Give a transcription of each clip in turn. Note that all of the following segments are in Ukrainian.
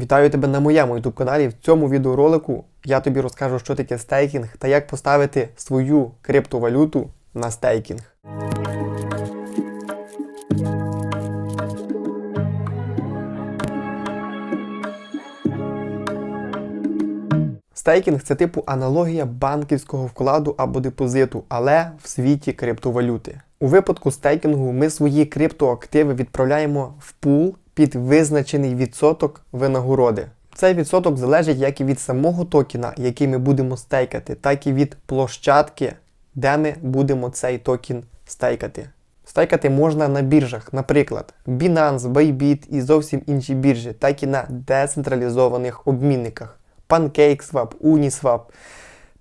Вітаю тебе на моєму YouTube каналі. В цьому відеоролику я тобі розкажу, що таке стейкінг та як поставити свою криптовалюту на стейкінг. Стейкінг це типу аналогія банківського вкладу або депозиту, але в світі криптовалюти. У випадку стейкінгу ми свої криптоактиви відправляємо в пул під визначений відсоток винагороди. Цей відсоток залежить як і від самого токена, який ми будемо стейкати, так і від площадки, де ми будемо цей токен стейкати. Стейкати можна на біржах, наприклад, Binance, Bybit і зовсім інші біржі, так і на децентралізованих обмінниках PancakeSwap, Uniswap.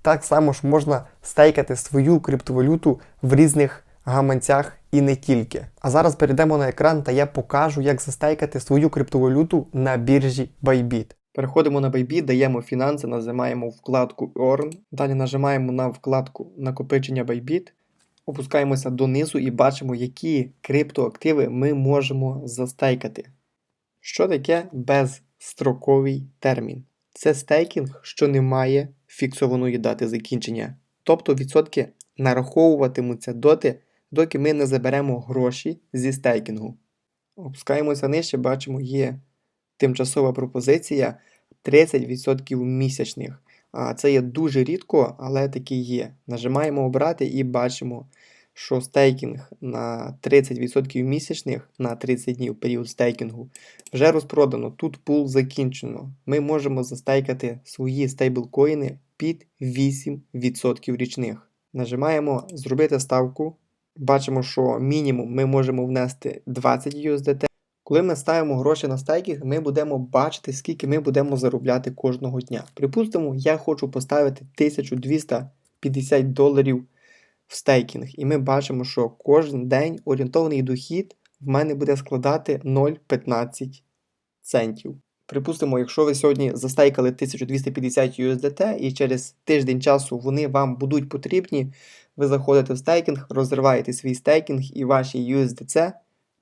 Так само ж можна стейкати свою криптовалюту в різних гаманцях і не тільки. А зараз перейдемо на екран та я покажу, як застейкати свою криптовалюту на біржі Bybit. Переходимо на Bybit, даємо фінанси, нажимаємо вкладку Earn. Далі нажимаємо на вкладку накопичення Bybit. Опускаємося донизу і бачимо, які криптоактиви ми можемо застейкати. Що таке безстроковий термін? Це стейкінг, що не має фіксованої дати закінчення. Тобто відсотки нараховуватимуться доти, доки ми не заберемо гроші зі стейкінгу. Опускаємося нижче, бачимо, є тимчасова пропозиція 30% місячних. Це є дуже рідко, але таки є. Нажимаємо обрати і бачимо, що стейкінг на 30% місячних на 30 днів період стейкінгу вже розпродано. Тут пул закінчено. Ми можемо застейкати свої стейблкоїни під 8% річних. Нажимаємо зробити ставку. Бачимо, що мінімум ми можемо внести 20 USDT. Коли ми ставимо гроші на стейкінг, ми будемо бачити, скільки ми будемо заробляти кожного дня. Припустимо, я хочу поставити 1250 доларів в стейкінг. І ми бачимо, що кожен день орієнтовний дохід в мене буде складати 0,15 центів. Припустимо, якщо ви сьогодні застейкали 1250 USDT і через тиждень часу вони вам будуть потрібні, ви заходите в стейкінг, розриваєте свій стейкінг і ваші USDC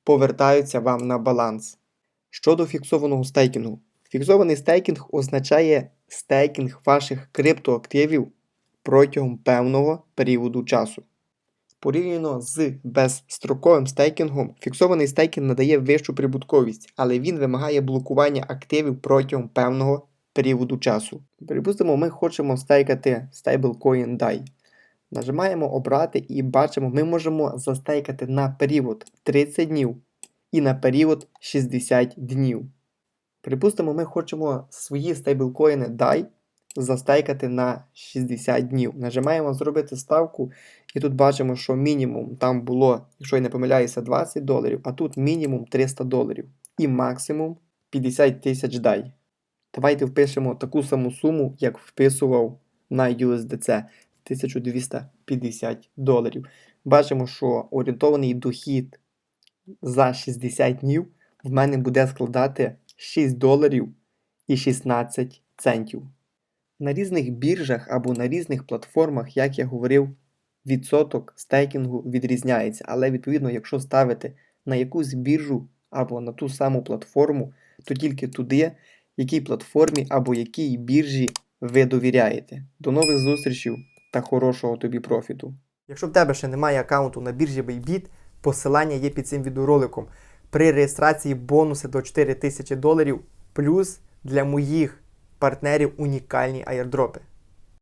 повертаються вам на баланс. Щодо фіксованого стейкінгу. Фіксований стейкінг означає стейкінг ваших криптоактивів протягом певного періоду часу. Порівняно з безстроковим стейкінгом, фіксований стейкінг надає вищу прибутковість, але він вимагає блокування активів протягом певного періоду часу. Припустимо, ми хочемо стейкати stablecoin DAI. Нажимаємо обрати і бачимо, ми можемо застейкати на період 30 днів і на період 60 днів. Припустимо, ми хочемо свої стейблкоїни DAI застейкати на 60 днів. Нажимаємо зробити ставку, і тут бачимо, що мінімум там було, якщо я не помиляюся, 20 доларів, а тут мінімум 300 доларів і максимум 50 тисяч DAI. Давайте впишемо таку саму суму, як вписував на USDC 1250 доларів. Бачимо, що орієнтований дохід за 60 днів в мене буде складати 6 доларів і 16 центів. На різних біржах або на різних платформах, як я говорив, відсоток стейкінгу відрізняється. Але відповідно, якщо ставити на якусь біржу або на ту саму платформу, то тільки туди, якій платформі або якій біржі ви довіряєте. До нових зустрічей та хорошого тобі профіту. Якщо в тебе ще немає аккаунту на біржі Bybit, посилання є під цим відеороликом. При реєстрації бонуси до 4000 доларів, плюс для моїх партнерів унікальні аєрдропи.